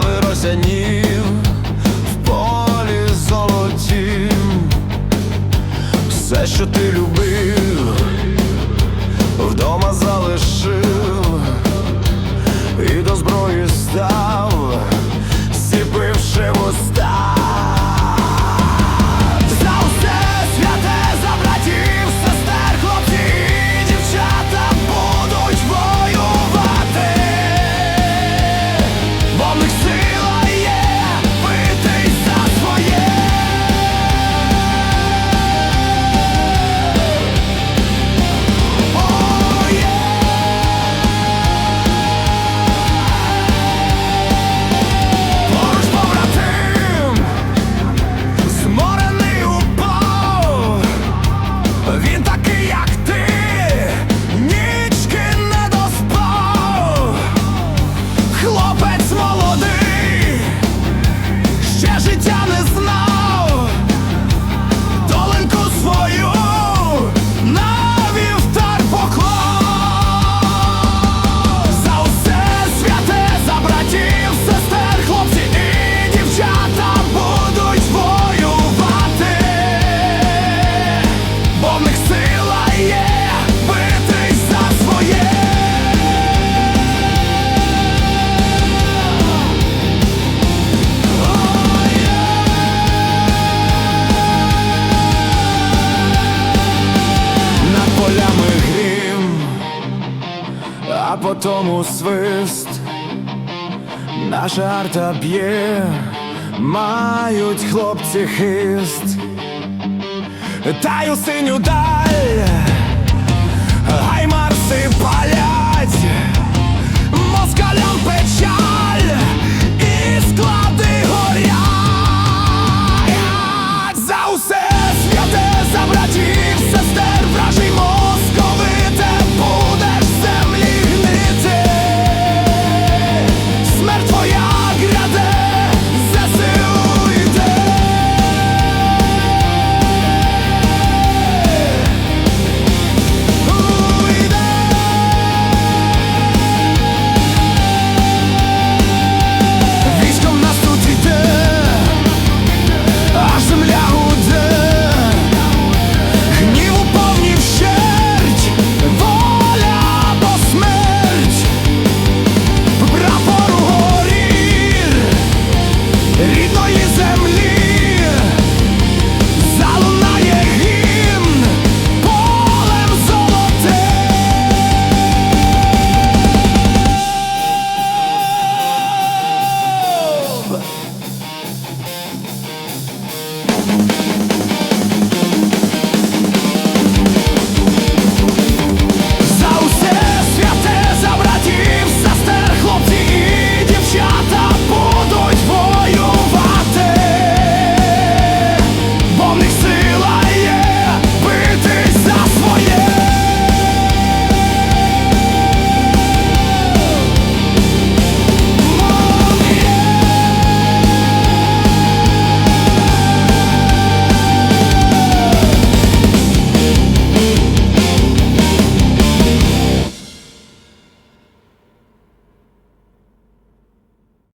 Слави росянів в полі золоті все, що ти любив. а потому свист, наша арта б'є, мають хлопці хист, таю синю даль.